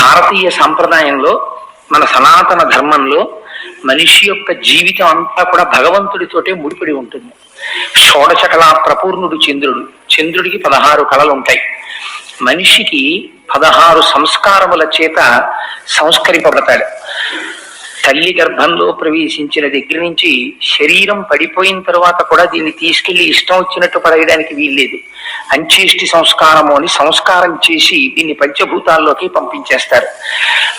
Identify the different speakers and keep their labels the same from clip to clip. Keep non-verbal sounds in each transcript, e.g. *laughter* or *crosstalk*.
Speaker 1: భారతీయ సాంప్రదాయంలో మన సనాతన ధర్మంలో మనిషి యొక్క జీవితం అంతా కూడా భగవంతుడితోటే ముడిపడి ఉంటుంది. షోడశ ప్రపూర్ణుడు చంద్రుడు. చంద్రుడికి పదహారు కళలు ఉంటాయి. మనిషికి పదహారు సంస్కారముల చేత సంస్కరింపబడతాడు. తల్లి గర్భంలో ప్రవేశించిన దగ్గర నుంచి శరీరం పడిపోయిన తర్వాత కూడా దీన్ని తీసుకెళ్ళి ఇష్టం వచ్చినట్టు పడేయడానికి వీల్లేదు. అంచేష్టి సంస్కారము అని సంస్కారం చేసి దీన్ని పంచభూతాల్లోకి పంపించేస్తారు.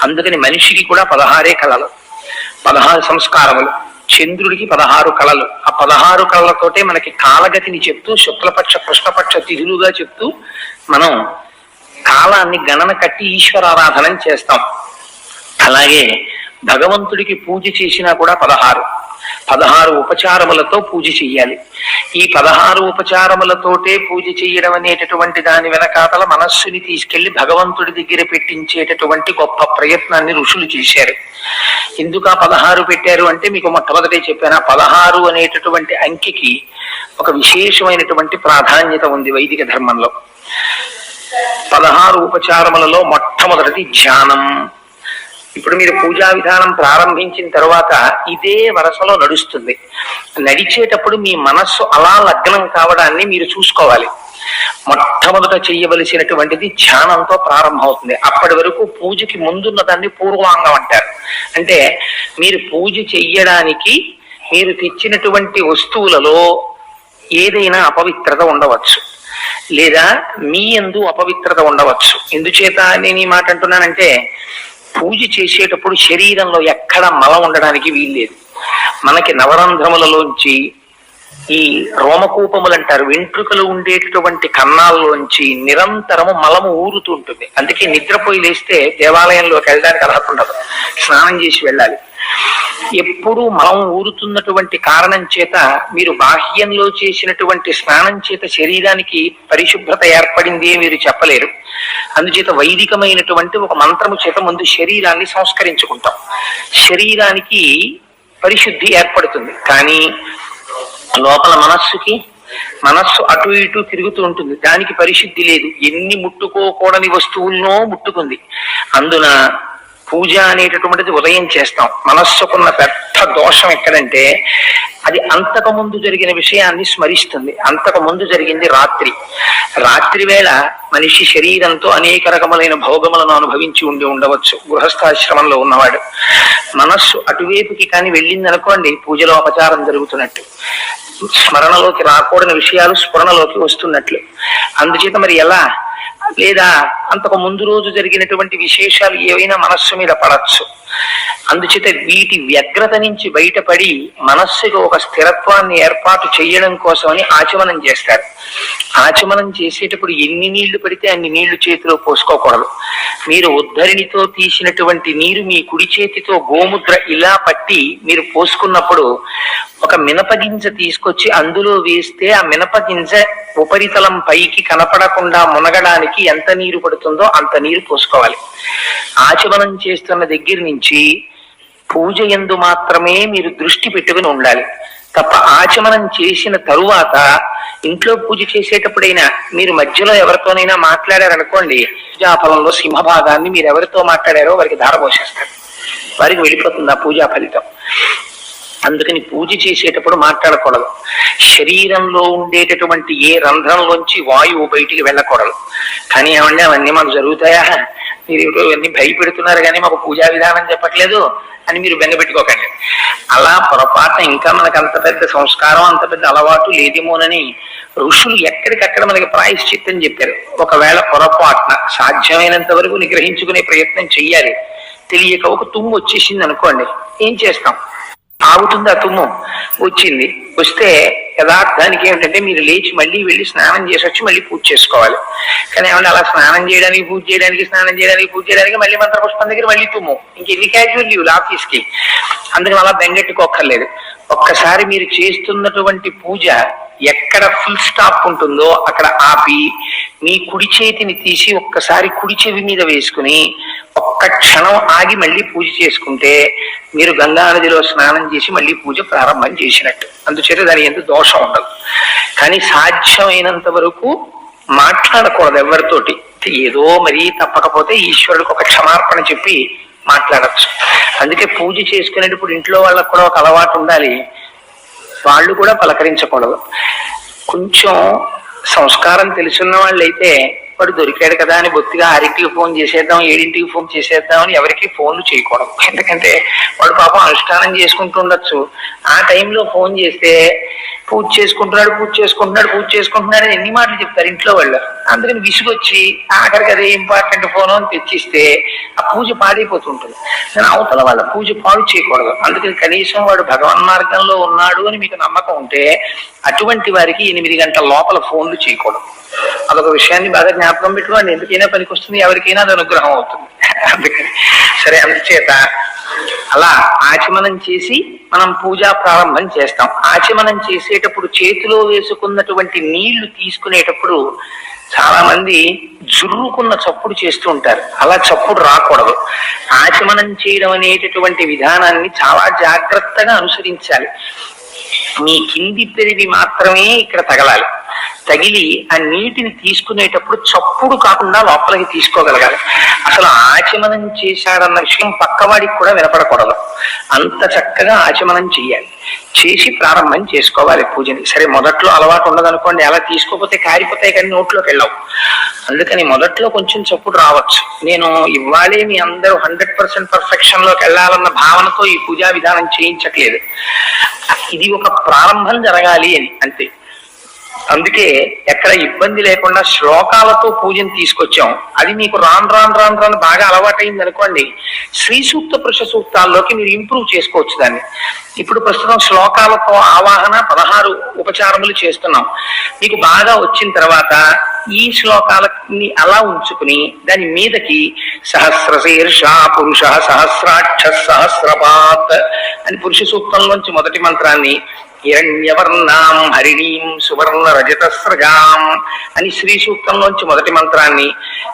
Speaker 1: అందుకని మనిషికి కూడా పదహారే కళలు పదహారు సంస్కారములు చంద్రుడికి పదహారు కళలు. ఆ పదహారు కళలతోటే మనకి కాలగతిని చెప్తూ శుక్లపక్ష కృష్ణపక్ష తిథులుగా చెప్తూ మనం కాలాన్ని గణన కట్టి ఈశ్వరారాధన చేస్తాం. అలాగే భగవంతుడికి పూజ చేసినా కూడా పదహారు. పదహారు ఉపచారములతో పూజ చెయ్యాలి. ఈ పదహారు ఉపచారములతోటే పూజ చెయ్యడం అనేటటువంటి దాని వెనకాతల మనస్సుని తీసుకెళ్ళి భగవంతుడి దగ్గర పెట్టించేటటువంటి గొప్ప ప్రయత్నాన్ని ఋషులు చేశారు. ఎందుకు ఆ పదహారు పెట్టారు అంటే మీకు మొట్టమొదటే చెప్పాను. ఆ పదహారు అనేటటువంటి అంకెకి ఒక విశేషమైనటువంటి ప్రాధాన్యత ఉంది వైదిక ధర్మంలో. పదహారు ఉపచారములలో మొట్టమొదటిది ధ్యానం. ఇప్పుడు మీరు పూజా విధానం ప్రారంభించిన తర్వాత ఇదే వరసలో నడుస్తుంది. నడిచేటప్పుడు మీ మనస్సు అలా లగ్నం కావడాన్ని మీరు చూసుకోవాలి. మొట్టమొదట చేయవలసినటువంటిది ధ్యానంతో ప్రారంభమవుతుంది. అప్పటి వరకు పూజకి ముందున్న దాన్ని పూర్వాంగం అంటారు. అంటే మీరు పూజ చెయ్యడానికి మీరు తెచ్చినటువంటి వస్తువులలో ఏదైనా అపవిత్రత ఉండవచ్చు. లేదా మీ ఎందు అపవిత్రత ఉండవచ్చు. ఎందుచేత నేను ఈ మాట అంటున్నానంటే పూజ చేసేటప్పుడు శరీరంలో ఎక్కడ మలం ఉండడానికి వీల్లేదు. మనకి నవరంధ్రములలోంచి ఈ రోమకూపములు అంటారు వెంట్రుకలు ఉండేటటువంటి కన్నాల్లోంచి నిరంతరము మలము ఊరుతూ ఉంటుంది. అందుకే నిద్రపోయి లేస్తే దేవాలయంలోకి వెళ్ళడానికి అర్హత ఉండదు. స్నానం చేసి వెళ్ళాలి. ఎప్పుడూ మలం ఊరుతున్నటువంటి కారణం చేత మీరు బాహ్యంలో చేసినటువంటి స్నానం చేత శరీరానికి పరిశుభ్రత ఏర్పడింది మీరు చెప్పలేరు. అందుచేత వైదికమైనటువంటి ఒక మంత్రము చేత ముందు శరీరాన్ని సంస్కరించుకుంటాం. శరీరానికి పరిశుద్ధి ఏర్పడుతుంది. కానీ లోపల మనస్సుకి మనస్సు అటు ఇటు తిరుగుతూ ఉంటుంది. దానికి పరిశుద్ధి లేదు. ఎన్ని ముట్టుకోకూడని వస్తువుల్నో ముట్టుకుంది. అందున పూజ అనేటటువంటిది ఉదయం చేస్తాం. మనస్సుకున్న పెద్ద దోషం ఎక్కడంటే అది అంతకు ముందు జరిగిన విషయాన్ని స్మరిస్తుంది. అంతకు ముందు జరిగింది రాత్రి. రాత్రి వేళ మనిషి శరీరంతో అనేక రకములైన భోగములను అనుభవించి ఉండి ఉండవచ్చు. గృహస్థాశ్రమంలో ఉన్నవాడు. మనస్సు అటువైపుకి కానీ వెళ్ళింది అనుకోండి పూజలో అపచారం జరుగుతున్నట్టు. స్మరణలోకి రాకూడని విషయాలు స్మరణలోకి వస్తున్నట్లు. అందుచేత మరి ఎలా? లేదా అంతకు ముందు రోజు జరిగినటువంటి విశేషాలు ఏవైనా మనస్సు మీద పడచ్చు. అందుచేత వీటి వ్యగ్రత నుంచి బయటపడి మనస్సుకు ఒక స్థిరత్వాన్ని ఏర్పాటు చేయడం కోసమని ఆచమనం చేస్తారు. ఆచమనం చేసేటప్పుడు ఎన్ని నీళ్ళు పడితే అన్ని నీళ్ళు చేతిలో పోసుకోకూడదు. మీరు ఉద్ధరిణితో తీసినటువంటి నీరు మీ కుడి చేతితో గోముద్ర ఇలా పట్టి మీరు పోసుకున్నప్పుడు ఒక మినపగింజ తీసుకొచ్చి అందులో వేస్తే ఆ మినపగింజ ఉపరితలం పైకి కనపడకుండా మునగడానికి ఎంత నీరు పడుతుందో అంత నీరు పోసుకోవాలి. ఆచమనం చేస్తున్న దగ్గర నుంచి పూజ ఎందు మాత్రమే మీరు దృష్టి పెట్టుకుని ఉండాలి. తప్ప ఆచమనం చేసిన తరువాత ఇంట్లో పూజ చేసేటప్పుడైనా మీరు మధ్యలో ఎవరితోనైనా మాట్లాడారనుకోండి పూజా ఫలంలో సింహభాగాన్ని మీరు ఎవరితో మాట్లాడారో వారికి ధారపోసేస్తారు. వారికి వెళ్ళిపోతుంది ఆ పూజా ఫలితం. అందుకని పూజ చేసేటప్పుడు మాట్లాడకూడదు. శరీరంలో ఉండేటటువంటి ఏ రంధ్రంలోంచి వాయువు బయటికి వెళ్ళకూడదు. కానీ ఏమండి అవన్నీ మాకు జరుగుతాయా? మీరు ఇవన్నీ భయపెడుతున్నారు కానీ మాకు పూజా విధానం చెప్పట్లేదు అని మీరు బెంగపెట్టుకోకండి అలా పొరపాటున ఇంకా మనకు అంత పెద్ద సంస్కారం అంత పెద్ద అలవాటు లేదేమోనని ఋషులు ఎక్కడికక్కడ మనకి ప్రాయశ్చిత్తం చెప్పారు. ఒకవేళ పొరపాటున సాధ్యమైనంత వరకు నిగ్రహించుకునే ప్రయత్నం చెయ్యాలి. తెలియక ఒక తుమ్ము వచ్చేసింది అనుకోండి ఏం చేస్తాం? ఆగుతుంది ఆ తుమ్ము వచ్చింది. వస్తే యథార్థానికి ఏమిటంటే మీరు లేచి మళ్ళీ వెళ్ళి స్నానం చేసి వచ్చి మళ్ళీ పూజ చేసుకోవాలి. కానీ ఏమన్నా అలా స్నానం చేయడానికి పూజ చేయడానికి స్నానం చేయడానికి పూజ చేయడానికి మళ్ళీ మంత్ర పుష్పం దగ్గర మళ్ళీ తుమ్ము. ఇంకెన్ని క్యాజువల్ లీవ్లు ఆఫీస్కి? అందుకని అలా బెంగెట్టుకోక్కర్లేదు. ఒక్కసారి మీరు చేస్తున్నటువంటి పూజ ఎక్కడ ఫుల్ స్టాప్ ఉంటుందో అక్కడ ఆపి మీ కుడి చేతిని తీసి ఒక్కసారి కుడి చెవి మీద వేసుకుని ఒక్క క్షణం ఆగి మళ్ళీ పూజ చేసుకుంటే మీరు గంగా నదిలో స్నానం చేసి మళ్ళీ పూజ ప్రారంభం చేసినట్టు. అందుచేత దాని ఎందుకు దోషం ఉండదు. కానీ సాధ్యమైనంత వరకు మాట్లాడకూడదు ఎవరితోటి ఏదో మరీ తప్పకపోతే ఈశ్వరుడికి ఒక క్షమార్పణ చెప్పి మాట్లాడచ్చు. అందుకే పూజ చేసుకునేటప్పుడు ఇంట్లో వాళ్ళకు కూడా ఒక అలవాటు ఉండాలి. వాళ్ళు కూడా పలకరించకూడదు. కొంచెం సంస్కారం తెలుసున్న వాళ్ళైతే వాడు దొరికాడు కదా అని బొత్తిగా ఆరింటికి ఫోన్ చేసేద్దాం ఏడింటికి ఫోన్ చేసేద్దాం అని ఎవరికి ఫోన్లు చేయకూడదు. *laughs* ఎందుకంటే వాడు పాపం అనుష్ఠానం చేసుకుంటూ ఉండొచ్చు. ఆ టైంలో ఫోన్ చేస్తే పూజ చేసుకుంటున్నాడు పూజ చేసుకుంటున్నాడు పూజ చేసుకుంటున్నాడు అని ఎన్ని మాటలు చెప్తారు ఇంట్లో వాళ్ళు. అందుకని విసుగొచ్చి ఆఖరికి అదే ఇంపార్టెంట్ ఫోన్ అని తెచ్చిస్తే ఆ పూజ పాడైపోతుంటుంది. కానీ అవతల వాళ్ళ పూజ పాడు చేయకూడదు. అందుకని కనీసం వాడు భగవన్ మార్గంలో ఉన్నాడు అని మీకు నమ్మకం ఉంటే అటువంటి వారికి ఎనిమిది గంటల లోపల ఫోన్లు చేయకూడదు. అదొక విషయాన్ని బాగా జ్ఞాపకం పెట్టుకోండి. ఎందుకైనా పనికొస్తుంది ఎవరికైనా అది అనుగ్రహం అవుతుంది. అందుకని సరే అందుచేత అలా ఆచమనం చేసి మనం పూజా ప్రారంభం చేస్తాం. ఆచమనం చేసేటప్పుడు చేతిలో వేసుకున్నటువంటి నీళ్ళు తీసుకునేటప్పుడు చాలా మంది జుర్రుకున్న చప్పుడు చేస్తూ ఉంటారు. అలా చప్పుడు రాకూడదు. ఆచమనం చేయడం అనేటటువంటి విధానాన్ని చాలా జాగ్రత్తగా అనుసరించాలి. మీ కింది పెరివి మాత్రమే ఇక్కడ తగలాలి. తగిలి ఆ నీటిని తీసుకునేటప్పుడు చప్పుడు కాకుండా లోపలికి తీసుకోగలగాలి. అసలు ఆచమనం చేశాడన్న విషయం పక్కవాడికి కూడా వినపడకూడదు. అంత చక్కగా ఆచమనం చేయాలి చేసి ప్రారంభం చేసుకోవాలి పూజని. సరే మొదట్లో అలవాటు ఉండదనుకోండి. అలా తీసుకోకపోతే కారిపోతాయి కానీ నోట్లోకి వెళ్ళవు. అందుకని మొదట్లో కొంచెం చప్పుడు రావచ్చు. నేను ఇవ్వాలి మీ అందరూ హండ్రెడ్ పర్సెంట్ పర్ఫెక్షన్లోకి వెళ్ళాలన్న భావనతో ఈ పూజా విధానం చేయించట్లేదు. ఇది ఒక ప్రారంభం జరగాలి అని అంతే. అందుకే ఎక్కడ ఇబ్బంది లేకుండా శ్లోకాలతో పూజను తీసుకొచ్చాం. అది మీకు రాన్ రాన్ రాన్ రాన్ బాగా అలవాటైంది అనుకోండి. శ్రీ సూక్త పురుష సూక్తాల్లోకి మీరు ఇంప్రూవ్ చేసుకోవచ్చు దాన్ని. ఇప్పుడు ప్రస్తుతం శ్లోకాలతో ఆవాహన పదహారు ఉపచారములు చేస్తున్నాం. మీకు బాగా వచ్చిన తర్వాత ఈ శ్లోకాలని అలా ఉంచుకుని దాని మీదకి సహస్ర శీర్ష పురుష సహస్రాక్ష సహస్రపాత్ అని పురుష సూక్తంలోంచి మొదటి మంత్రాన్ని హిరణ్యవర్ణాం హరిణీం సువర్ణ రజతస్రజాం అని శ్రీ సూక్తంలోంచి మొదటి మంత్రాన్ని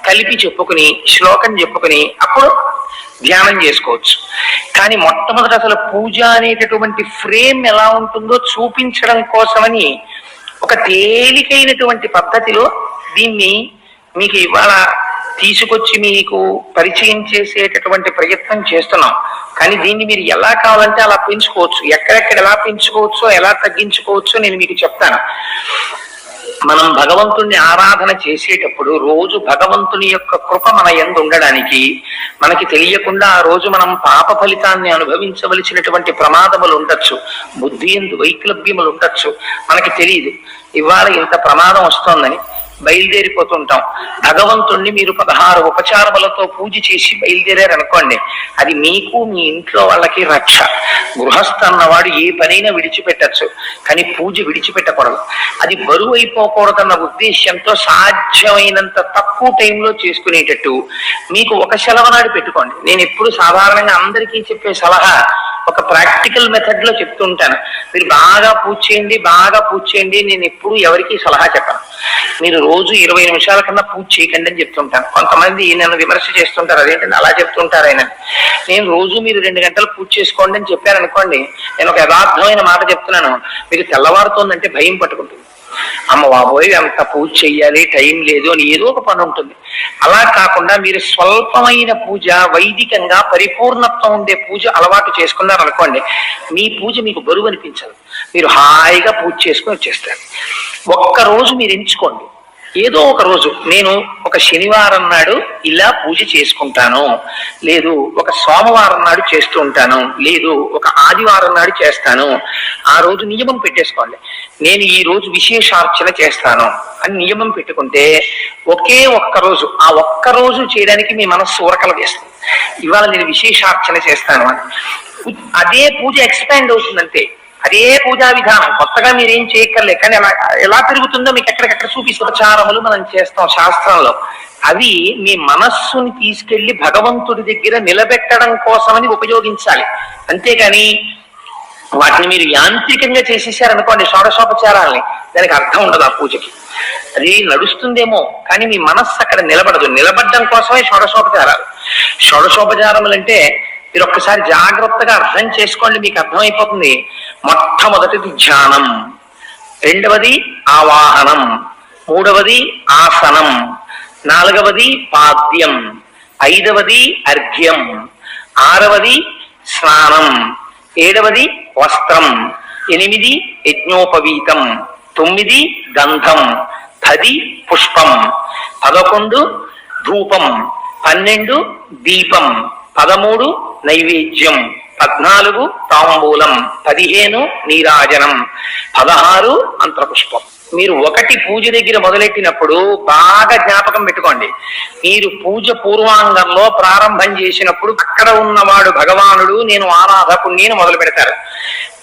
Speaker 1: కలిపి చెప్పుకుని శ్లోకం చెప్పుకుని అప్పుడు ధ్యానం చేసుకోవచ్చు. కానీ మొట్టమొదట అసలు పూజ అనేటటువంటి ఫ్రేమ్ ఎలా ఉంటుందో చూపించడం కోసమని ఒక తేలికైనటువంటి పద్ధతిలో దీన్ని మీకు ఇవాళ తీసుకొచ్చి మీకు పరిచయం చేసేటటువంటి ప్రయత్నం చేస్తున్నాం. కానీ దీన్ని మీరు ఎలా కావాలంటే అలా పెంచుకోవచ్చు. ఎక్కడెక్కడ ఎలా పెంచుకోవచ్చో ఎలా తగ్గించుకోవచ్చో నేను మీకు చెప్తాను. మనం భగవంతుణ్ణి ఆరాధన చేసేటప్పుడు రోజు భగవంతుని యొక్క కృప మన ఎందు ఉండడానికి మనకి తెలియకుండా ఆ రోజు మనం పాప ఫలితాన్ని అనుభవించవలసినటువంటి ప్రమాదములు ఉండొచ్చు. బుద్ధి ఎందు వైక్లభ్యములు ఉండొచ్చు. మనకి తెలియదు ఇవాళ ఇంత ప్రమాదం వస్తోందని బయలుదేరిపోతుంటాం. భగవంతుణ్ణి మీరు పదహారు ఉపచారములతో పూజ చేసి బయలుదేరారనుకోండి అది మీకు మీ ఇంట్లో వాళ్ళకి రక్ష. గృహస్థ అన్నవాడు ఏ పనైనా విడిచిపెట్టచ్చు కానీ పూజ విడిచిపెట్టకూడదు. అది బరువు అయిపోకూడదన్న ఉద్దేశ్యంతో సాధ్యమైనంత తక్కువ టైంలో చేసుకునేటట్టు మీకు ఒక సెలవునాడు పెట్టుకోండి. నేను ఎప్పుడు సాధారణంగా అందరికీ చెప్పే సలహా ఒక ప్రాక్టికల్ మెథడ్లో చెప్తుంటాను. మీరు బాగా పూజ చేయండి బాగా పూజ చేయండి నేను ఎప్పుడు ఎవరికి సలహా చెప్పాను. మీరు రోజు ఇరవై నిమిషాల కన్నా పూజ చేయకండి అని చెప్తుంటాను. కొంతమంది నన్ను విమర్శ చేస్తుంటారు అదేంటంటే అలా చెప్తుంటారు ఆయన. నేను రోజు మీరు రెండు గంటలు పూజ చేసుకోండి అని చెప్పాను అనుకోండి నేను ఒక యథార్థమైన మాట చెప్తున్నాను. మీకు తెల్లవారుతోందంటే భయం పట్టుకుంటుంది. అమ్మ బాబోయ్ అంత పూజ చెయ్యాలి టైం లేదు అని ఏదో ఒక పని ఉంటుంది. అలా కాకుండా మీరు స్వల్పమైన పూజ వైదికంగా పరిపూర్ణత్వం ఉండే పూజ అలవాటు చేసుకున్నారనుకోండి మీ పూజ మీకు బరువు అనిపించదు. మీరు హాయిగా పూజ చేసుకుని వచ్చేస్తారు. ఒక్క రోజు మీరు ఎంచుకోండి. ఏదో ఒక రోజు నేను ఒక శనివారం నాడు ఇలా పూజ చేసుకుంటాను. లేదు ఒక సోమవారం నాడు చేస్తూ ఉంటాను. లేదు ఒక ఆదివారం నాడు చేస్తాను. ఆ రోజు నియమం పెట్టేసుకోండి. నేను ఈ రోజు విశేషార్చన చేస్తాను అని నియమం పెట్టుకుంటే ఒకే ఒక్క రోజు ఆ ఒక్క రోజు చేయడానికి మీ మనస్సు ఉరకల వేస్తుంది. ఇవాళ నేను విశేషార్చన చేస్తాను అని. అదే పూజ ఎక్స్పాండ్ అవుతుందంటే అదే పూజా విధానం. కొత్తగా మీరేం చేయక్కర్లే కానీ ఎలా ఎలా పెరుగుతుందో మీకు ఎక్కడికక్కడ చూపిస్తూ ఉపచారములు మనం చేస్తాం శాస్త్రంలో. అవి మీ మనస్సుని తీసుకెళ్ళి భగవంతుడి దగ్గర నిలబెట్టడం కోసమని ఉపయోగించాలి. అంతేగాని వాటిని మీరు యాంత్రికంగా చేసేసారనుకోండి షోడశోపచారాలని దానికి అర్థం ఉండదు ఆ పూజకి. అది నడుస్తుందేమో కానీ మీ మనస్సు అక్కడ నిలబడదు. నిలబడడం కోసమే షోడశోపచారాలు. షోడశోపచారములు అంటే మీరు ఒక్కసారి జాగ్రత్తగా అర్థం చేసుకోండి మీకు అర్థమైపోతుంది. మొట్టమొదటిది ధ్యానం. రెండవది ఆవాహనం. మూడవది ఆసనం. నాలుగవది పాద్యం. ఐదవది అర్ఘ్యం. ఆరవది స్నానం. ఏడవది వస్త్రం. ఎనిమిది యజ్ఞోపవీతం. తొమ్మిది గంధం. పది పుష్పం. పదకొండు ధూపం. పన్నెండు దీపం. పదమూడు నైవేద్యం. పద్నాలుగు తాంబూలం పదిహేను నీరాజనం పదహారు అంతరపుష్పం మీరు ఒకటి పూజ దగ్గర మొదలెట్టినప్పుడు బాగా జ్ఞాపకం పెట్టుకోండి. మీరు పూజ పూర్వాంగంలో ప్రారంభం చేసినప్పుడు అక్కడ ఉన్నవాడు భగవానుడు నేను ఆరాధకుణ్ణి అని మొదలు పెడతారు.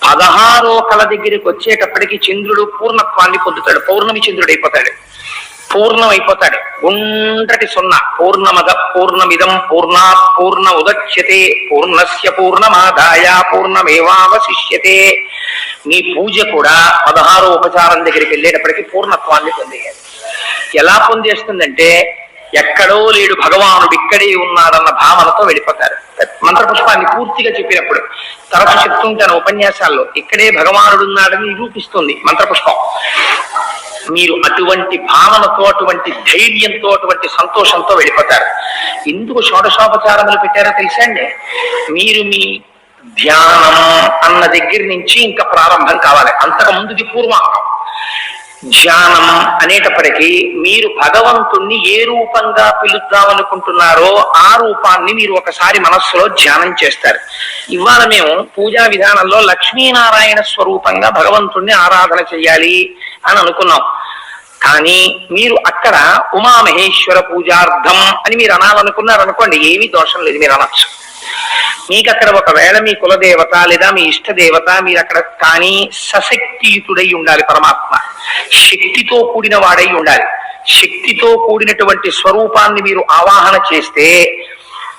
Speaker 1: పదహారో కళ దగ్గరికి వచ్చేటప్పటికి చంద్రుడు పూర్ణత్వాన్ని పొందుతాడు పౌర్ణమి చంద్రుడు అయిపోతాడు పూర్ణం అయిపోతాడు గుండ్రటి సున్నా. పూర్ణమద పూర్ణమిదం పూర్ణా పూర్ణ ఉదచ్యతే పూర్ణస్య పూర్ణమాదాయ పూర్ణమేవావశిష్యతే. నీ పూజ కూడా పదహారో ఉపచారం దగ్గరికి వెళ్ళేటప్పటికి పూర్ణత్వాన్ని పొందేయాలి. ఎలా పొందేస్తుందంటే ఎక్కడో లేడు భగవానుడు ఇక్కడే ఉన్నాడన్న భావనతో వెళ్ళిపోతారు. మంత్రపుష్పాన్ని పూర్తిగా చెప్పినప్పుడు తరచు చెప్తుంటాను ఉపన్యాసాల్లో ఇక్కడే భగవానుడు ఉన్నాడని నిరూపిస్తుంది మంత్రపుష్పం. మీరు అటువంటి భావనతో అటువంటి ధైర్యంతో అటువంటి సంతోషంతో వెళ్ళిపోతారు. ఎందుకు షోడశోపచారములు పెట్టారో తెలుసా అండి? మీరు మీ ధ్యానం అన్న దగ్గర నుంచి ఇంకా ప్రారంభం కావాలి. అంతకు ముందుది పూర్వాంగం. ధ్యానం అనేటప్పటికీ మీరు భగవంతుణ్ణి ఏ రూపంగా పిలుద్దామనుకుంటున్నారో ఆ రూపాన్ని మీరు ఒకసారి మనస్సులో ధ్యానం చేస్తారు. ఇవాళ మేము పూజా విధానంలో లక్ష్మీనారాయణ స్వరూపంగా భగవంతుణ్ణి ఆరాధన చెయ్యాలి అని అనుకున్నాం. కానీ మీరు అక్కడ ఉమామహేశ్వర పూజార్థం అని మీరు అనాలనుకున్నారు అనుకోండి ఏమీ దోషం లేదు మీరు అనొచ్చు. మీకు అక్కడ ఒకవేళ మీ కులదేవత లేదా మీ ఇష్ట దేవత మీరు అక్కడ కానీ సశక్తియుతుడై ఉండాలి పరమాత్మ. శక్తితో కూడిన వాడై ఉండాలి. శక్తితో కూడినటువంటి స్వరూపాన్ని మీరు ఆవాహన చేస్తే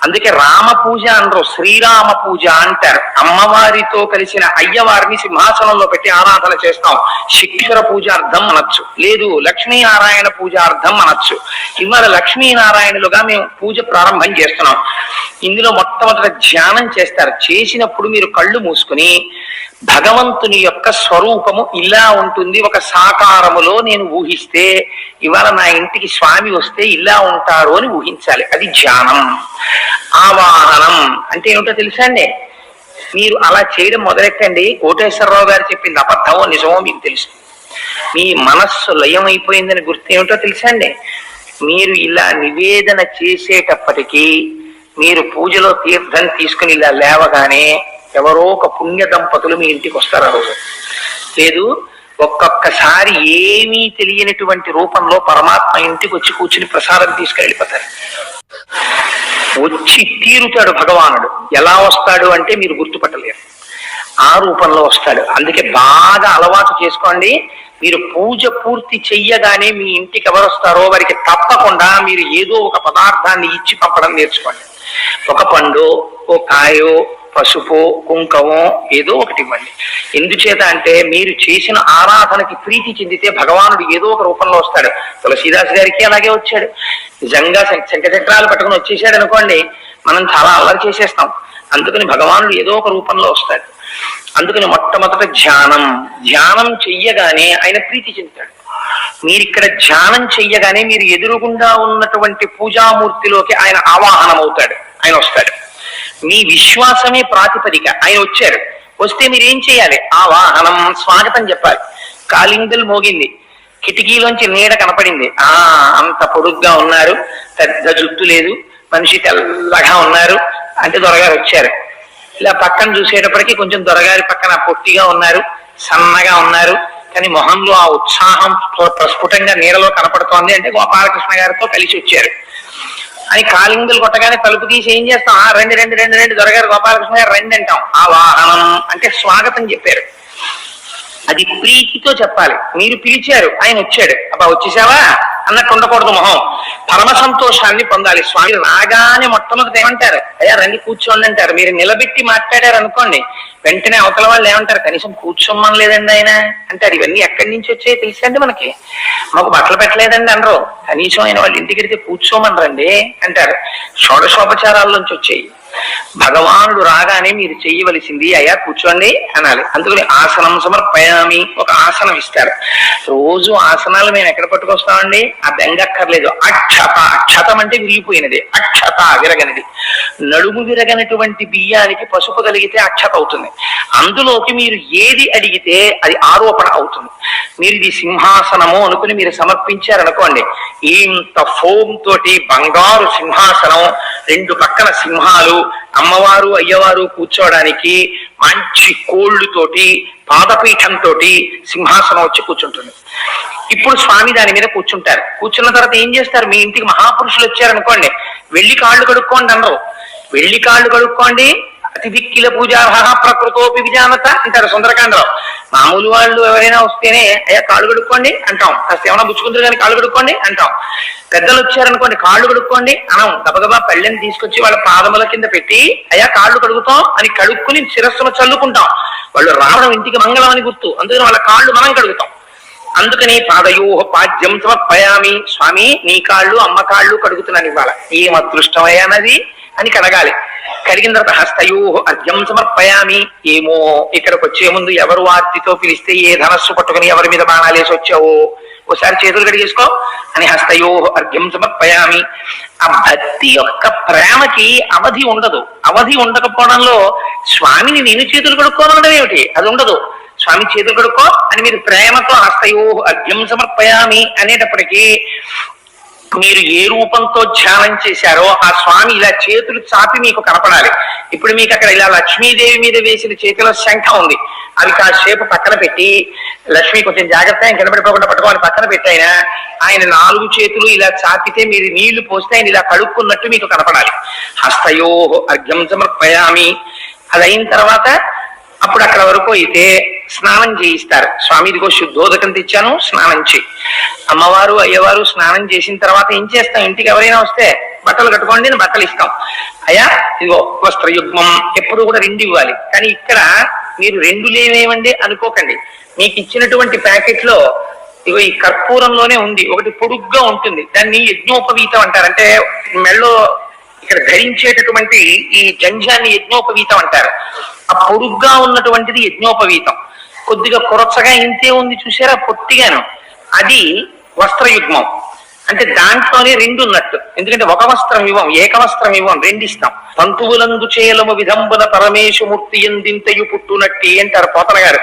Speaker 1: అందుకే రామ పూజ అనరు శ్రీరామ పూజ అంటారు. అమ్మవారితో కలిసిన అయ్యవారిని సింహాసనంలో పెట్టి ఆరాధన చేస్తాం. శక్తికర పూజార్థం అనొచ్చు. లేదు లక్ష్మీనారాయణ పూజార్థం అనొచ్చు. ఇవాళ లక్ష్మీనారాయణులుగా మేము పూజ ప్రారంభం చేస్తున్నాం. ఇందులో మొట్టమొదట ధ్యానం చేస్తారు. చేసినప్పుడు మీరు కళ్ళు మూసుకుని భగవంతుని యొక్క స్వరూపము ఇలా ఉంటుంది. ఒక సాకారములో నేను ఊహిస్తే ఇవాళ నా ఇంటికి స్వామి వస్తే ఇలా ఉంటారు అని ఊహించాలి. అది ధ్యానం. ఆవాహనం. అంటే ఏమిటో తెలుసా అండి? మీరు అలా చేయడం మొదలెట్టండి. కోటేశ్వరరావు గారు చెప్పింది అబద్ధమో నిజమో మీకు తెలుసు. మీ మనస్సు లయమైపోయిందని గుర్తు ఏమిటో తెలుసా అండి? మీరు ఇలా నివేదన చేసేటప్పటికీ మీరు పూజలో తీర్థం తీసుకుని ఇలా లేవగానే ఎవరో ఒక పుణ్య దంపతులు మీ ఇంటికి వస్తారు ఆ రోజు. లేదు ఒక్కొక్కసారి ఏమీ తెలియనటువంటి రూపంలో పరమాత్మ ఇంటికి వచ్చి కూర్చుని ప్రసాదం తీసుకెళ్ళిపోతారు. వచ్చి తీరుతాడు భగవానుడు. ఎలా వస్తాడు అంటే మీరు గుర్తుపట్టలేరు. ఆ రూపంలో వస్తాడు. అందుకే బాగా అలవాటు చేసుకోండి. మీరు పూజ పూర్తి చెయ్యగానే మీ ఇంటికి ఎవరు వస్తారో వారికి తప్పకుండా మీరు ఏదో ఒక పదార్థాన్ని ఇచ్చి పంపడం నేర్చుకోండి. ఒక పండు ఓ కాయో పసుపు కుంకమో ఏదో ఒకటి ఇవ్వండి. ఎందుచేత అంటే మీరు చేసిన ఆరాధనకి ప్రీతి చెందితే భగవానుడు ఏదో ఒక రూపంలో వస్తాడు. తులసీదాస్ గారికి అలాగే వచ్చాడు. నిజంగా శం- శంఖచక్రాలు పట్టుకుని వచ్చేసాడు అనుకోండి మనం చాలా అల్లరి చేసేస్తాం. అందుకని భగవానుడు ఏదో ఒక రూపంలో వస్తాడు. అందుకని మొట్టమొదట ధ్యానం. ధ్యానం చెయ్యగానే ఆయన ప్రీతి చెందుతాడు. మీరు ఇక్కడ ధ్యానం చెయ్యగానే మీరు ఎదురుగుండా ఉన్నటువంటి పూజామూర్తిలోకి ఆయన ఆవాహనం అవుతాడు ఆయన వస్తాడు. మీ విశ్వాసమే ప్రాతిపదిక. ఆయన వచ్చారు. వస్తే మీరు ఏం చేయాలి వాహనం స్వాగతం చెప్పాలి. కాలింగులు మోగింది. కిటికీలోంచి నీడ కనపడింది. ఆ అంత పొడుగ్గా ఉన్నారు. పెద్ద జుట్టు లేదు. మనిషి తెల్లగా ఉన్నారు. అంటే దొరగారు వచ్చారు. ఇలా పక్కన చూసేటప్పటికి కొంచెం దొరగారి పక్కన పొట్టిగా ఉన్నారు. సన్నగా ఉన్నారు. కానీ మొహంలో ఆ ఉత్సాహం ప్రస్ఫుటంగా నీడలో కనపడుతోంది. అంటే గోపాలకృష్ణ గారితో కలిసి వచ్చారు. అని కాలింగులు కొట్టగానే తలుపు తీసి ఏం చేస్తాం? ఆ రెండు రెండు రెండు రెండు దొరగారు గోపాలకృష్ణ గారు రెండు అంటాం. ఆ వాహనం అంటే స్వాగతం చెప్పారు. అది ప్రీతితో చెప్పాలి. మీరు పిలిచారు ఆయన వచ్చాడు. అబ్బా వచ్చేసావా? అన్నట్టు ఉండకూడదు మొహం. పరమ సంతోషాన్ని పొందాలి. స్వామి రాగానే మొట్టమొదటి ఏమంటారు? అయ్యా రండి కూర్చోండి అంటారు. మీరు నిలబెట్టి మాట్లాడారు అనుకోండి వెంటనే అవతల వాళ్ళు ఏమంటారు? కనీసం కూర్చోమని లేదండి ఆయన అంటారు. ఇవన్నీ ఎక్కడి నుంచి వచ్చాయో తెలుసండి మనకి? మాకు బట్టలు పెట్టలేదండి అనరు. కనీసం ఆయన వాళ్ళ ఇంటికి వెళ్తే కూర్చోమనరండి అంటారు. షోడశోపచారాల నుంచి వచ్చాయి. భగవానుడు రాగానే మీరు చేయవలసింది అయ్యా కూర్చోండి అనాలి. అందుకని ఆసనం సమర్పయామి ఒక ఆసనం ఇస్తారు. రోజు ఆసనాలు మేము ఎక్కడ పట్టుకొస్తామండి? ఆ బెంగక్కర్లేదు. అక్షత అక్షతం అంటే విరిగిపోయినది. అక్షత విరగనిది. నడుము విరగనటువంటి బియ్యానికి పసుపు కలిగితే అక్షత అవుతుంది. అందులోకి మీరు ఏది అడిగితే అది ఆరోపణ అవుతుంది. మీరు ఇది సింహాసనము అనుకుని మీరు సమర్పించారనుకోండి ఇంత ఫోమ్ తోటి బంగారు సింహాసనం రెండు పక్కన సింహాలు అమ్మవారు అయ్యవారు కూర్చోవడానికి మంచి కోళ్ళుతోటి పాదపీఠంతో సింహాసనం వచ్చి కూర్చుంటుంది. ఇప్పుడు స్వామి దాని మీద కూర్చుంటారు. కూర్చున్న తర్వాత ఏం చేస్తారు? మీ ఇంటికి మహాపురుషులు వచ్చారనుకోండి వెళ్ళి కాళ్ళు కడుక్కోండి అనరు వెళ్ళి కాళ్ళు కడుక్కోండి అతిథిక్కిల పూజార్హ ప్రకృతోపి విజానత అంటారు సుందరకాండలో. మామూలు వాళ్ళు ఎవరైనా వస్తేనే అయ్యా కాళ్ళు కడుక్కోండి అంటాం. కాస్త ఏమైనా బుచ్చుకుంటారు కానీ కాళ్ళు కడుక్కోండి అంటాం. పెద్దలు వచ్చారనుకోండి కాళ్ళు కడుక్కోండి అనం. గబగబా పళ్ళెని తీసుకొచ్చి వాళ్ళ పాదముల కింద పెట్టి అయ్యా కాళ్ళు కడుగుతాం అని కడుక్కుని శిరస్సును చల్లుకుంటాం. వాళ్ళు రావడం ఇంటికి మంగళం అని గుర్తు. అందుకని వాళ్ళ కాళ్ళు మనం కడుగుతాం. అందుకని పాదయో పాద్యం సమర్పయామి. స్వామి నీ కాళ్ళు అమ్మ కాళ్ళు కడుగుతున్నాను ఇవాళ ఏం అదృష్టమయ్యానది అని కడగాలి. కడిగిన తర్వాత హస్తయో అర్ఘ్యం సమర్పయామి. ఏమో ఇక్కడికి వచ్చే ముందు ఎవరు ఆర్తితో పిలిస్తే ఏ ధనస్సు పట్టుకుని ఎవరి మీద బాణాలేసి వచ్చావో? ఒకసారి చేతులు కడిగేసుకో. అని హస్తయో అర్ఘ్యం సమర్పయామి. ఆ భక్తి యొక్క ప్రేమకి అవధి ఉండదు. అవధి ఉండకపోవడంలో స్వామిని నేను చేతులు కడుక్కోనడం ఏమిటి? అది ఉండదు. స్వామి చేతులు కడుక్కో అని మీరు ప్రేమతో హస్తయో అర్ఘ్యం సమర్పయామి అనేటప్పటికీ మీరు ఏ రూపంతో ధ్యానం చేశారో ఆ స్వామి ఇలా చేతులు చాపి మీకు కనపడాలి. ఇప్పుడు మీకు అక్కడ ఇలా లక్ష్మీదేవి మీద వేసిన చేతిలో శంఖ ఉంది. అవి కాసేపు పక్కన పెట్టి లక్ష్మి కొంచెం జాగ్రత్త ఆయన కనబడిపోకుండా పట్టుకోవాలి పక్కన పెట్టి ఆయన ఆయన నాలుగు చేతులు ఇలా చాపితే మీరు నీళ్ళు పోస్తే ఆయన ఇలా కడుక్కున్నట్టు మీకు కనపడాలి. హస్తయో అర్ఘ్యం సమర్పయామి. అదైన తర్వాత అప్పుడు అక్కడ వరకు అయితే స్నానం చేయిస్తారు. స్వామి ఇదిగో శుద్ధోదకం తెచ్చాను స్నానం చేయి. అమ్మవారు అయ్యవారు స్నానం చేసిన తర్వాత ఏం చేస్తాం? ఇంటికి ఎవరైనా వస్తే బట్టలు కట్టుకోండి నేను బట్టలు ఇస్తాం. అయ్యా ఇదిగో వస్త్రయుగ్మం ఎప్పుడు కూడా రెండు ఇవ్వాలి. కానీ ఇక్కడ మీరు రెండు లేవేమండి? అనుకోకండి. మీకు ఇచ్చినటువంటి ప్యాకెట్లో ఇగో ఈ కర్పూరంలోనే ఉంది. ఒకటి పొడుగ్గా ఉంటుంది. దాన్ని యజ్ఞోపవీతం అంటారు. అంటే మెళ్ళో ఇక్కడ ధరించేటటువంటి ఈ జంజాన్ని యజ్ఞోపవీతం అంటారు. ఆ పొడుగ్గా ఉన్నటువంటిది యజ్ఞోపవీతం. కొద్దిగా కొరచగా ఇంతే ఉంది చూసారా పొట్టిగాను. అది వస్త్రయుగ్మం. అంటే దాంట్లోనే రెండు ఉన్నట్టు. ఎందుకంటే ఒక వస్త్రం ఇవ్వం ఏకవస్త్రం ఇవ్వం రెండు ఇస్తాం తంతువులందు చేలము విధంబున పరమేశమూర్తి ఎందింతయు పుట్టునట్టి అంటారు పోతన గారు.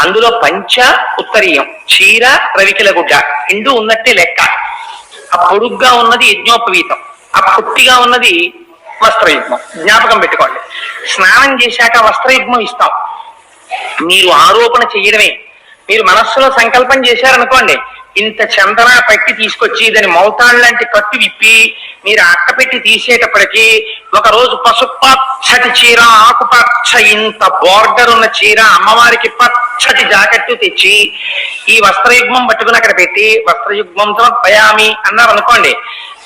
Speaker 1: అందులో పంచ ఉత్తరీయం చీర రవికిల గుడ్డ రెండు ఉన్నట్టే లెక్క. ఆ పొడుగ్గా ఉన్నది యజ్ఞోపవీతం. ఆ పొట్టిగా ఉన్నది వస్త్రయుగ్మం. జ్ఞాపకం పెట్టుకోండి. స్నానం చేశాక వస్త్రయుగ్మం ఇస్తాం. మీరు ఆరోపణ చేయడమే. మీరు మనస్సులో సంకల్పం చేశారనుకోండి ఇంత చందన పట్టి తీసుకొచ్చి దాని మౌతాన్ లాంటి కట్టు విప్పి మీరు అట్ట పెట్టి తీసేటప్పటికీ ఒక రోజు పసుపు పచ్చటి చీర ఆకుపచ్చ ఇంత బోర్డర్ ఉన్న చీర అమ్మవారికి పచ్చటి జాకెట్టు తెచ్చి ఈ వస్త్రయుగ్మం పట్టుకుని అక్కడ పెట్టి వస్త్రయుగ్మంతో పయామి అన్నారు అనుకోండి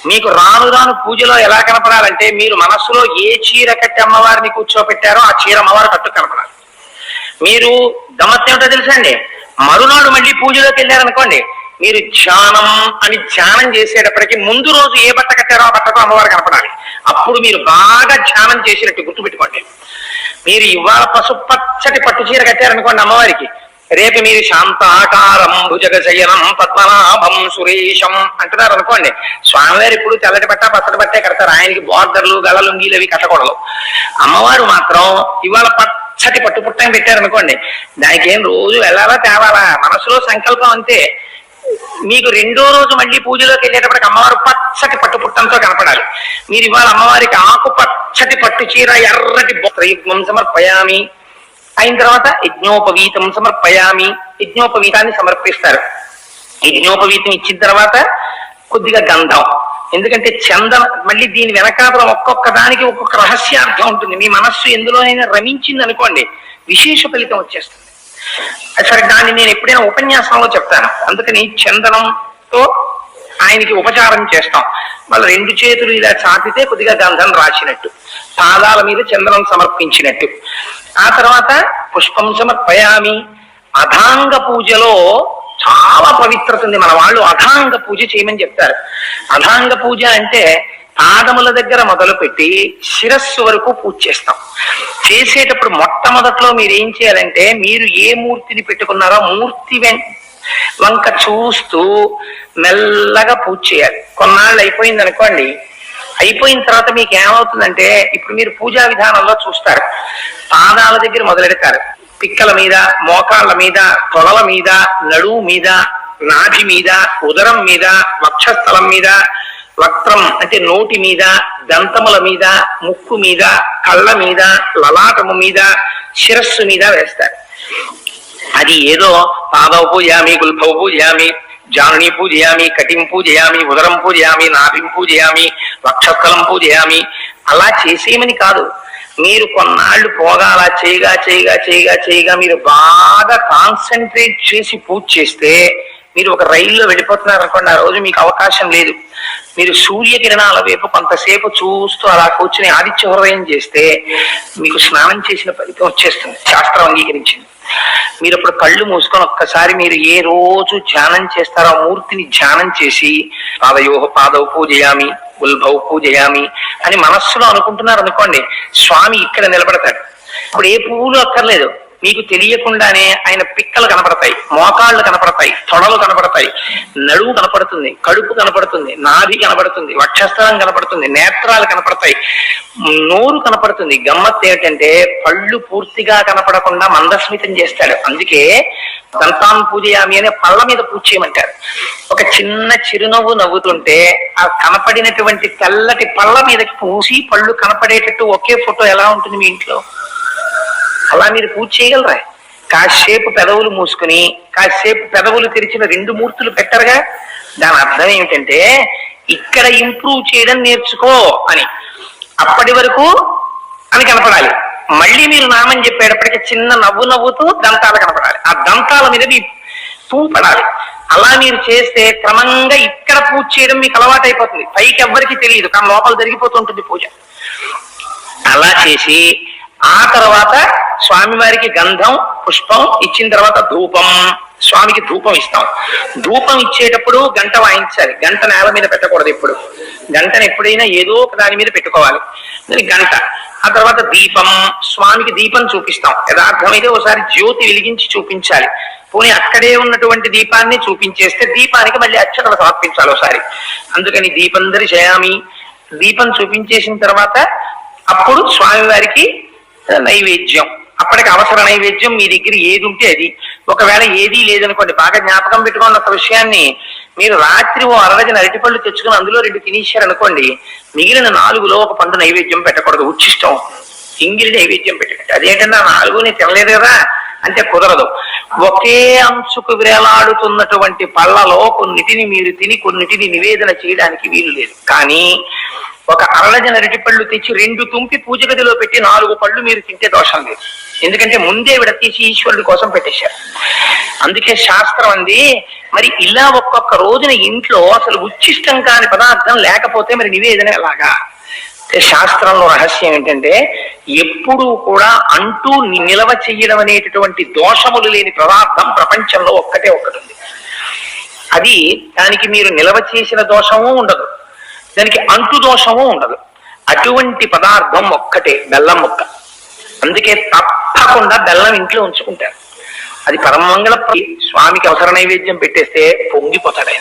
Speaker 1: మీకు రాను రాను పూజలో ఎలా కనపడాలంటే మీరు మనస్సులో ఏ చీర కట్టి అమ్మవారిని కూర్చోపెట్టారో ఆ చీర అమ్మవారి కట్టు కనపడాలి. మీరు గమ్మత్తు ఏమిటో తెలుసా అండి? మరునాడు మళ్ళీ పూజలోకి వెళ్ళారనుకోండి మీరు ధ్యానం అని ధ్యానం చేసేటప్పటికి ముందు రోజు ఏ బట్ట కట్టారో ఆ బట్టతో అమ్మవారు కనపడాలి. అప్పుడు మీరు బాగా ధ్యానం చేసినట్టు గుర్తుపెట్టుకోండి. మీరు ఇవాళ పసుపు పచ్చటి పట్టు చీర కట్టారనుకోండి అమ్మవారికి రేపు మీరు శాంతాకారం భుజగ శయనం పద్మనాభం సురేషం అంటున్నారు అనుకోండి. స్వామివారు ఇప్పుడు తెల్లటి పట్ట పచ్చటి పట్టే కడతారు. ఆయనకి బోర్డర్లు గలలుంగీలు అవి కట్టకూడదు. అమ్మవారు మాత్రం ఇవాళ పచ్చటి పట్టు పుట్టని పెట్టారనుకోండి దానికి ఏం రోజు వెళ్ళాలా తేవాలా? మనసులో సంకల్పం అంతే. మీకు రెండో రోజు మళ్ళీ పూజలోకి వెళ్ళేటప్పటికి అమ్మవారు పచ్చటి పట్టు పుట్టంతో కనపడాలి. మీరు ఇవాళ అమ్మవారికి ఆకు పచ్చటి పట్టు చీర ఎర్రటి వంశమర్పయామి అయిన తర్వాత యజ్ఞోపవీతం సమర్పయామి. యజ్ఞోపవీతాన్ని సమర్పిస్తారు. యజ్ఞోపవీతం ఇచ్చిన తర్వాత కొద్దిగా గంధం. ఎందుకంటే చందన మళ్ళీ దీని వెనకాతల ఒక్కొక్క దానికి ఒక్కొక్క రహస్యార్థం ఉంటుంది. మీ మనస్సు ఎందులోనైనా రమించింది అనుకోండి విశేష ఫలితం వచ్చేస్తుంది. సరే దాన్ని నేను ఎప్పుడైనా ఉపన్యాసంలో చెప్తాను. అందుకని చందనంతో ఆయనకి ఉపచారం చేస్తాం. మళ్ళీ రెండు చేతులు ఇలా చాపితే కొద్దిగా గంధం రాసినట్టు. పాదాల మీద చందనం సమర్పించినట్టు. ఆ తర్వాత పుష్పం సమర్పయామి అధాంగ పూజలో చాలా పవిత్రత ఉంది. మన వాళ్ళు అధాంగ పూజ చేయమని చెప్తారు. అధాంగ పూజ అంటే పాదముల దగ్గర మొదలుపెట్టి శిరస్సు వరకు పూజ చేస్తాం. చేసేటప్పుడు మొట్టమొదట్లో మీరు ఏం చేయాలంటే మీరు ఏ మూర్తిని పెట్టుకున్నారో మూర్తి వెన్ వంక చూస్తూ మెల్లగా పూజ చేయాలి. కొన్నాళ్ళు అయిపోయింది అనుకోండి అయిపోయిన తర్వాత మీకు ఏమవుతుందంటే ఇప్పుడు మీరు పూజా విధానంలో చూస్తారు. పాదాల దగ్గర మొదలెడతారు. పిక్కల మీద మోకాళ్ళ మీద తొడల మీద నడువు మీద నాభి మీద ఉదరం మీద వక్షస్థలం మీద వక్త్రం అంటే నోటి మీద దంతముల మీద ముక్కు మీద కళ్ళ మీద లలాటము మీద శిరస్సు మీద వేస్తారు. అది ఏదో పాదవ పూజామి గుల్భవ పూజామి జానుని పూజయామి కటిం పూజయామి ఉదరం పూజయామి నాభిం పూజయామి వక్షస్థలం పూజయామి. అలా చేసేయమని కాదు. మీరు కొన్నాళ్ళు పోగా అలా చేయగా చేయగా చేయగా చేయగా మీరు బాగా కాన్సన్ట్రేట్ చేసి పూజ చేస్తే మీరు ఒక రైల్లో వెళ్ళిపోతున్నారు అనుకోండి ఆ రోజు మీకు అవకాశం లేదు. మీరు సూర్యకిరణాల వైపు కొంతసేపు చూస్తూ అలా కూర్చుని ఆదిత్య హృదయం చేస్తే మీకు స్నానం చేసిన ఫలితం వచ్చేస్తుంది శాస్త్రం అంగీకరించింది. మీరు అప్పుడు కళ్ళు మూసుకొని ఒక్కసారి మీరు ఏ రోజు ధ్యానం చేస్తారో ఆ మూర్తిని ధ్యానం చేసి పాదయోహ పాదవ పూజయామి ఉల్భవ పూజయామి అని మనస్సులో అనుకుంటున్నారు అనుకోండి స్వామి ఇక్కడ నిలబడతాడు. ఇప్పుడు ఏ పువ్వులు అక్కర్లేదు. మీకు తెలియకుండానే ఆయన పిక్కలు కనపడతాయి మోకాళ్ళు కనపడతాయి తొడలు కనపడతాయి నడువు కనపడుతుంది కడుపు కనపడుతుంది నాభి కనపడుతుంది వక్షస్థలం కనపడుతుంది నేత్రాలు కనపడతాయి నోరు కనపడుతుంది. గమ్మత్ ఏమిటంటే పళ్ళు పూర్తిగా కనపడకుండా మందస్మితం చేస్తాడు. అందుకే దంతాం పూజయామి అనే పళ్ళ మీద పూజ చేయమంటారు. ఒక చిన్న చిరునవ్వు నవ్వుతుంటే ఆ కనపడినటువంటి తెల్లటి పళ్ళ మీదకి పూసి పళ్ళు కనపడేటట్టు ఒకే ఫోటో ఎలా ఉంటుంది మీ ఇంట్లో? అలా మీరు పూజ చేయగలరా? కాసేపు పెదవులు మూసుకుని కాసేపు పెదవులు తెరిచిన రెండు మూర్తులు పెట్టరుగా? దాని అర్థం ఏమిటంటే ఇక్కడ ఇంప్రూవ్ చేయడం నేర్చుకో అని. అప్పటి వరకు అని కనపడాలి. మళ్ళీ మీరు నామని చెప్పేటప్పటికి చిన్న నవ్వు నవ్వుతూ దంతాలు కనపడాలి. ఆ దంతాల మీద మీ తూపడాలి పడాలి. అలా మీరు చేస్తే క్రమంగా ఇక్కడ పూజ చేయడం మీకు అలవాటు అయిపోతుంది. పైకి ఎవ్వరికి తెలియదు. కానీ లోపల జరిగిపోతుంటుంది పూజ. అలా చేసి ఆ తర్వాత స్వామివారికి గంధం పుష్పం ఇచ్చిన తర్వాత ధూపం. స్వామికి ధూపం ఇస్తాం. ధూపం ఇచ్చేటప్పుడు గంట వాయించాలి. గంట నేల మీద పెట్టకూడదు ఎప్పుడు. గంటను ఎప్పుడైనా ఏదో ఒక దాని మీద పెట్టుకోవాలి. గంట. ఆ తర్వాత దీపం. స్వామికి దీపం చూపిస్తాం. యథార్థమైతే ఒకసారి జ్యోతి వెలిగించి చూపించాలి. పోనీ అక్కడే ఉన్నటువంటి దీపాన్ని చూపించేస్తే దీపానికి మళ్ళీ అక్షతలు సమర్పించాలి ఒకసారి అందుకని దీపం దర్శయామి దీపం చూపించేసిన తర్వాత అప్పుడు స్వామివారికి నైవేద్యం. అప్పటికి అవసర నైవేద్యం మీ దగ్గర ఏది ఉంటే అది. ఒకవేళ ఏదీ లేదనుకోండి బాగా జ్ఞాపకం పెట్టుకున్న ఒక విషయాన్ని మీరు రాత్రి ఓ అరడజన అరటిపళ్ళు తెచ్చుకుని అందులో రెండు తినేశారనుకోండి మిగిలిన నాలుగులో ఒక పండు నైవేద్యం పెట్టకూడదు. ఉచ్చిష్టం. సింగిల్ నైవేద్యం పెట్టకండి. అదేంటన్నా నాలుగుని తినలేదు కదా. అంటే కుదరదు. ఒకే అంశుకు వేలాడుతున్నటువంటి పళ్ళలో కొన్నిటిని మీరు తిని కొన్నిటిని నివేదన చేయడానికి వీలు లేదు. కానీ ఒక అరడజన అరటిపళ్ళు తెచ్చి రెండు తుంపి పూజ గదిలో పెట్టి నాలుగు పళ్ళు మీరు తింటే దోషం లేదు. ఎందుకంటే ముందే విడతీసి ఈశ్వరుడి కోసం పెట్టేశారు. అందుకే శాస్త్రం అంది మరి ఇలా ఒక్కొక్క రోజున ఇంట్లో అసలు ఉచ్చిష్టం కాని పదార్థం లేకపోతే మరి నివేదన ఎలాగా? శాస్త్రంలో రహస్యం ఏంటంటే ఎప్పుడూ కూడా అంటూ ని- నిలవ చెయ్యడం అనేటటువంటి దోషములు లేని పదార్థం ప్రపంచంలో ఒక్కటే ఒక్కటి ఉంది అది దానికి మీరు నిలవ చేసిన దోషము ఉండదు. దానికి అంటు దోషము ఉండదు. అటువంటి పదార్థం ఒక్కటే బెల్లం ముక్క. అందుకే తప్పకుండా బెల్లం ఇంట్లో ఉంచుకుంటారు. అది పరమంగళ స్వామికి అవసర నైవేద్యం పెట్టేస్తే పొంగిపోతాడు ఆయన.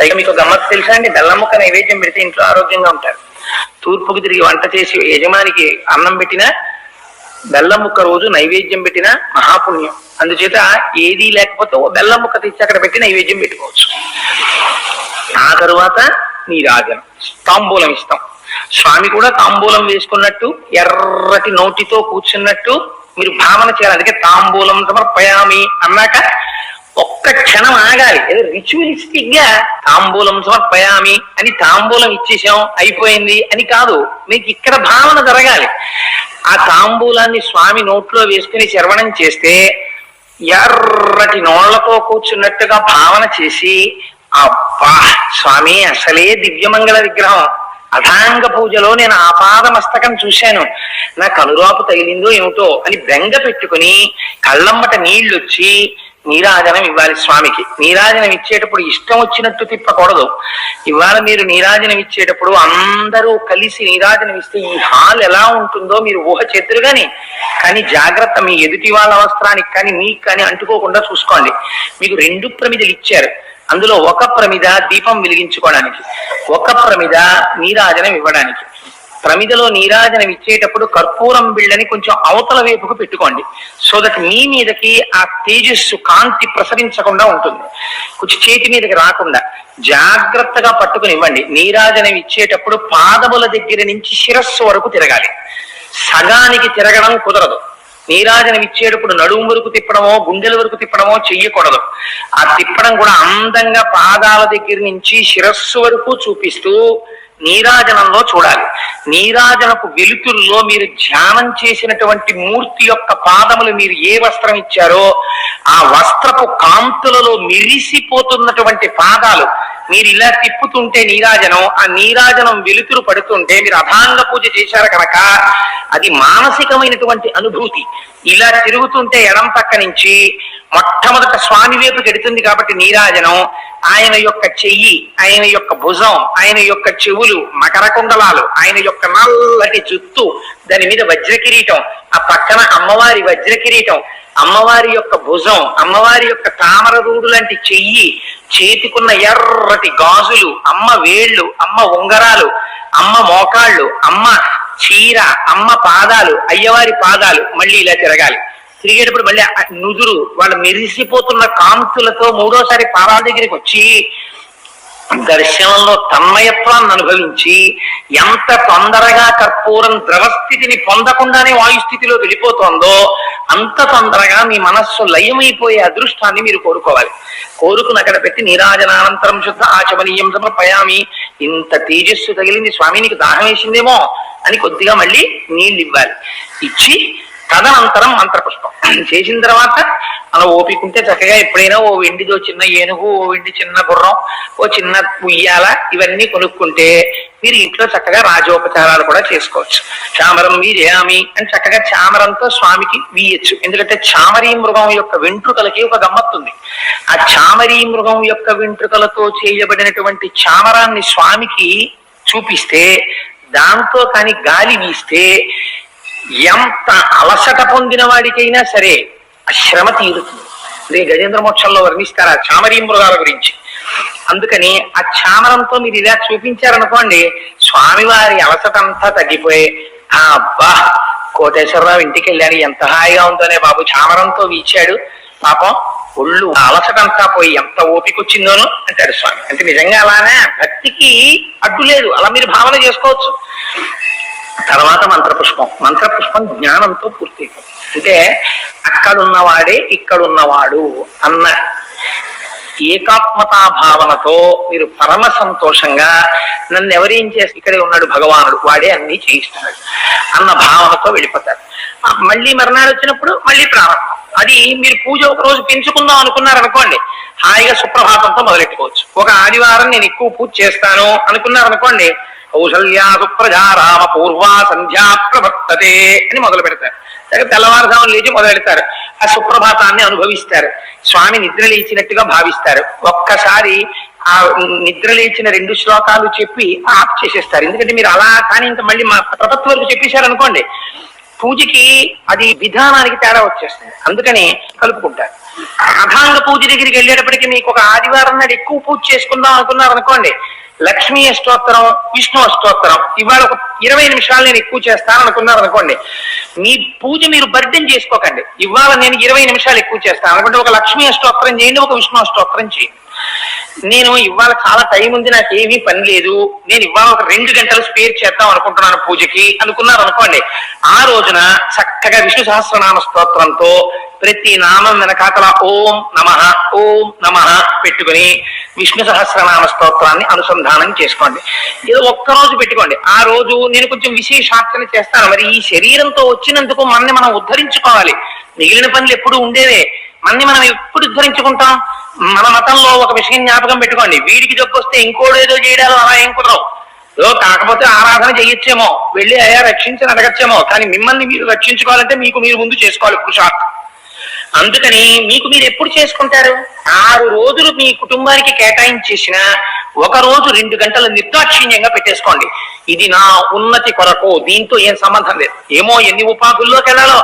Speaker 1: పైగా మీకు గమ్మత్తు తెలుసా అండి? బెల్లం ముక్క నైవేద్యం పెడితే ఇంట్లో ఆరోగ్యంగా ఉంటారు. తూర్పుకు తిరిగి వంట చేసి యజమానికి అన్నం పెట్టినా బెల్లం ముక్క రోజు నైవేద్యం పెట్టినా మహాపుణ్యం. అందుచేత ఏదీ లేకపోతే ఓ బెల్లం ముక్క తెచ్చి అక్కడ పెట్టి నైవేద్యం పెట్టుకోవచ్చు. ఆ తరువాత నీరాజనం తాంబూలం ఇస్తాం. స్వామి కూడా తాంబూలం వేసుకున్నట్టు ఎర్రటి నోటితో కూర్చున్నట్టు మీరు భావన చేయాలి. అందుకే తాంబూలం సమర్పయామి అన్నాక ఒక్క క్షణం ఆగాలి. ఏదో రిచువలిస్టిక్గా తాంబూలం సమర్పయామి అని తాంబూలం ఇచ్చేసాం అయిపోయింది అని కాదు. మీకు ఇక్కడ భావన జరగాలి. ఆ తాంబూలాన్ని స్వామి నోట్లో వేసుకుని శ్రవణం చేస్తే ఎర్రటి నోళ్ళతో కూర్చున్నట్టుగా భావన చేసి అబ్బా స్వామి అసలే దివ్యమంగళ విగ్రహం. అథాంగ పూజలో నేను ఆపాద మస్తకం చూశాను. నా కనురాపు తగిలిందో ఏమిటో అని బెంగ పెట్టుకుని కళ్ళమ్మట నీళ్ళొచ్చి నీరాజనం ఇవ్వాలి స్వామికి. నీరాజనం ఇచ్చేటప్పుడు ఇష్టం వచ్చినట్టు తిప్పకూడదు. ఇవాళ మీరు నీరాజనం ఇచ్చేటప్పుడు అందరూ కలిసి నీరాజనం ఇస్తే ఈ హాల్ ఎలా ఉంటుందో మీరు ఊహ చేద్దరు గాని కానీ జాగ్రత్త మీ ఎదుటి వాళ్ళ అవసరానికి కానీ మీకు కానీ అంటుకోకుండా చూసుకోండి. మీకు రెండు ప్రమిదలు ఇచ్చారు. అందులో ఒక ప్రమిద దీపం వెలిగించుకోవడానికి ఒక ప్రమిద నీరాజనం ఇవ్వడానికి. ప్రమిదలో నీరాజనం ఇచ్చేటప్పుడు కర్పూరం బిళ్ళని కొంచెం అవతల వైపుకు పెట్టుకోండి. సో దట్ మీ మీదకి ఆ తేజస్సు కాంతి ప్రసరించకుండా ఉంటుంది. కొంచెం చేతి మీదకి రాకుండా జాగ్రత్తగా పట్టుకుని ఇవ్వండి. నీరాజనం ఇచ్చేటప్పుడు పాదముల దగ్గర నుంచి శిరస్సు వరకు తిరగాలి. సగానికి తిరగడం కుదరదు. నీరాజనం ఇచ్చేటప్పుడు నడుము వరకు తిప్పడమో గుండెల వరకు తిప్పడమో చెయ్యకూడదు. ఆ తిప్పడం కూడా అందంగా పాదాల దగ్గర నుంచి శిరస్సు వరకు చూపిస్తూ నీరాజనంలో చూడాలి. నీరాజనపు వెలుతురులో మీరు ధ్యానం చేసినటువంటి మూర్తి యొక్క పాదములు మీరు ఏ వస్త్రం ఇచ్చారో ఆ వస్త్రపు కాంతులలో మిరిసిపోతున్నటువంటి పాదాలు మీరు ఇలా తిప్పుతుంటే నీరాజనం ఆ నీరాజనం వెలుతురు పడుతుంటే మీరు అభాంగ పూజ చేశారు కనుక అది మానసికమైనటువంటి అనుభూతి. ఇలా తిరుగుతుంటే ఎడం పక్క నుంచి మొట్టమొదట స్వామి వైపు గెడుతుంది కాబట్టి నీరాజనం ఆయన యొక్క చెయ్యి ఆయన యొక్క భుజం ఆయన యొక్క చెవులు మకర కుండలాలు ఆయన యొక్క నల్లటి జుత్తు దాని మీద వజ్ర కిరీటం ఆ పక్కన అమ్మవారి వజ్ర కిరీటం అమ్మవారి యొక్క భుజం అమ్మవారి యొక్క తామరదూడు లాంటి చెయ్యి చేతికున్న ఎర్రటి గాజులు అమ్మ వేళ్ళు అమ్మ ఉంగరాలు అమ్మ మోకాళ్ళు అమ్మ చీర అమ్మ పాదాలు అయ్యవారి పాదాలు మళ్ళీ ఇలా తిరగాలి. తిరిగేటప్పుడు మళ్ళీ నుదురు వాళ్ళు మెరిసిపోతున్న కాంతులతో మూడోసారి పాదాల దగ్గరికి వచ్చి దర్శనంలో తన్మయత్వాన్ని అనుభవించి ఎంత తొందరగా కర్పూరం ద్రవస్థితిని పొందకుండానే వాయుస్థితిలో వెళ్ళిపోతుందో అంత తొందరగా మీ మనస్సు లయమైపోయే అదృష్టాన్ని మీరు కోరుకోవాలి. కోరుకుని అక్కడ పెట్టి నీరాజనానంతరం శుద్ధ ఆచమనీయం సమర్పయామి. ఇంత తేజస్సు తగిలింది స్వామి నీకు దాహం వేసిందేమో అని కొద్దిగా మళ్ళీ నీళ్ళు ఇవ్వాలి. ఇచ్చి తదనంతరం మంత్రపుష్పం. చేసిన తర్వాత మనం ఓపికంటే చక్కగా ఎప్పుడైనా ఓ వెండిదో చిన్న ఏనుగు ఓ వెండి చిన్న గుర్రం ఓ చిన్న ఉయ్యాల ఇవన్నీ కొనుక్కుంటే మీరు ఇంట్లో చక్కగా రాజోపచారాలు కూడా చేసుకోవచ్చు. చామరం వీరేయామి అని చక్కగా చామరంతో స్వామికి వీయచ్చు. ఎందుకంటే చామరీ మృగం యొక్క వెంట్రుకలకి ఒక గమ్మత్తుంది. ఆ చామరీ మృగం యొక్క వెంట్రుకలతో చేయబడినటువంటి చామరాన్ని స్వామికి చూపిస్తే దాంతో కానీ గాలి వీస్తే ఎంత అలసట పొందిన వాడికైనా సరే ఆ శ్రమ తీరుతుంది. అదే గజేంద్ర మోక్షంలో వర్ణిస్తారు ఆ చామరీ మృగాల గురించి? అందుకని ఆ చామరంతో మీరు ఇలా చూపించారనుకోండి స్వామివారి అలసటంతా తగ్గిపోయి ఆ అబ్బా కోటేశ్వరరావు ఇంటికి వెళ్ళాడు ఎంత హాయిగా ఉందోనే బాబు చామరంతో వీచాడు. పాపం ఒళ్ళు అలసటంతా పోయి ఎంత ఓపికొచ్చిందోనో అంటాడు స్వామి. అంటే నిజంగా అలానే? భక్తికి అడ్డు లేదు. అలా మీరు భావన చేసుకోవచ్చు. తర్వాత మంత్రపుష్పం. మంత్రపుష్పం జ్ఞానంతో పూర్తి. అంటే అక్కడున్నవాడే ఇక్కడున్నవాడు అన్న ఏకాత్మతా భావనతో మీరు పరమ సంతోషంగా నన్ను ఎవరేం చేసి ఇక్కడే ఉన్నాడు భగవానుడు వాడే అన్ని చేయిస్తున్నాడు అన్న భావనతో వెళ్ళిపోతారు. మళ్ళీ మర్నాడు వచ్చినప్పుడు మళ్ళీ ప్రారంభం. అది మీరు పూజ ఒక రోజు పెంచుకుందాం అనుకున్నారు అనుకోండి హాయిగా సుప్రభాతంతో మొదలెట్టుకోవచ్చు. ఒక ఆదివారం నేను ఎక్కువ పూజ చేస్తాను అనుకున్నారు అనుకోండి కౌసల్యా సుప్రజా రామ పూర్వా సంధ్యా ప్రవర్తతే అని మొదలు పెడతారు. సరే తెల్లవారుజామున లేచి మొదలెడతారు ఆ సుప్రభాతాన్ని అనుభవిస్తారు. స్వామి నిద్ర లేచినట్టుగా భావిస్తారు. ఒక్కసారి ఆ నిద్ర లేచిన రెండు శ్లోకాలు చెప్పి ఆఫ్ చేసేస్తారు. ఎందుకంటే మీరు అలా కానీ ఇంకా మళ్ళీ మా ప్రపత్తి వరకు చెప్పేశారు అనుకోండి పూజకి అది విధానానికి తేడా వచ్చేస్తుంది. అందుకని కలుపుకుంటారు. అర్ధాంగ పూజ దగ్గరికి వెళ్ళేటప్పటికి మీకు ఒక ఆదివారం నాడు ఎక్కువ పూజ చేసుకుందాం అనుకున్నారు అనుకోండి. లక్ష్మీ అష్టోత్తరం విష్ణు అష్టోత్తరం ఇవాళ ఒక ఇరవై నిమిషాలు నేను ఎక్కువ చేస్తాను అనుకున్నారు అనుకోండి. మీ పూజ మీరు బర్డెన్ చేసుకోకండి. ఇవాళ నేను ఇరవై నిమిషాలు ఎక్కువ చేస్తాను అనుకుంటే ఒక లక్ష్మీ అష్టోత్తరం చేయండి ఒక విష్ణు అష్టోత్తరం చేయండి. నేను ఇవాళ చాలా టైం ఉంది నాకు ఏమీ పని లేదు. నేను ఇవాళ ఒక రెండు గంటలు స్పేర్ చేద్దాం అనుకుంటున్నాను పూజకి అనుకున్నారు అనుకోండి. ఆ రోజున చక్కగా విష్ణు సహస్రనామ స్తోత్రంతో ప్రతి నామం వెనకాతల ఓం నమ ఓం నమ పెట్టుకుని విష్ణు సహస్రనామ స్తోత్రాన్ని అనుసంధానం చేసుకోండి. ఇది ఒక్క రోజు పెట్టుకోండి. ఆ రోజు నేను కొంచెం విశేషార్చన చేస్తాను. మరి ఈ శరీరంతో వచ్చినందుకు మనని మనం ఉద్ధరించుకోవాలి. మిగిలిన పనులు ఎప్పుడు ఉండేవే. మనని మనం ఎప్పుడు ఉద్ధరించుకుంటాం? మన మతంలో ఒక విషయం జ్ఞాపకం పెట్టుకోండి. వీడికి జబ్బు వస్తే ఇంకోడేదో చేయడాలు అలా ఏం కుదరవు. ఏదో కాకపోతే ఆరాధన చెయ్యొచ్చేమో. వెళ్ళి అయ్యా రక్షించని అడగచ్చేమో. కానీ మిమ్మల్ని మీరు రక్షించుకోవాలంటే మీకు మీరు ముందు చేసుకోవాలి పురుషార్థం. అందుకని మీకు మీరు ఎప్పుడు చేసుకుంటారు? ఆరు రోజులు మీ కుటుంబానికి కేటాయించేసిన ఒక రోజు రెండు గంటలు నిర్దాక్షిణ్యంగా పెట్టేసుకోండి. ఇది నా ఉన్నతి కొరకు దీంతో ఏం సంబంధం లేదు. ఏమో ఎన్ని ఉపాధుల్లోకి వెళ్ళాలో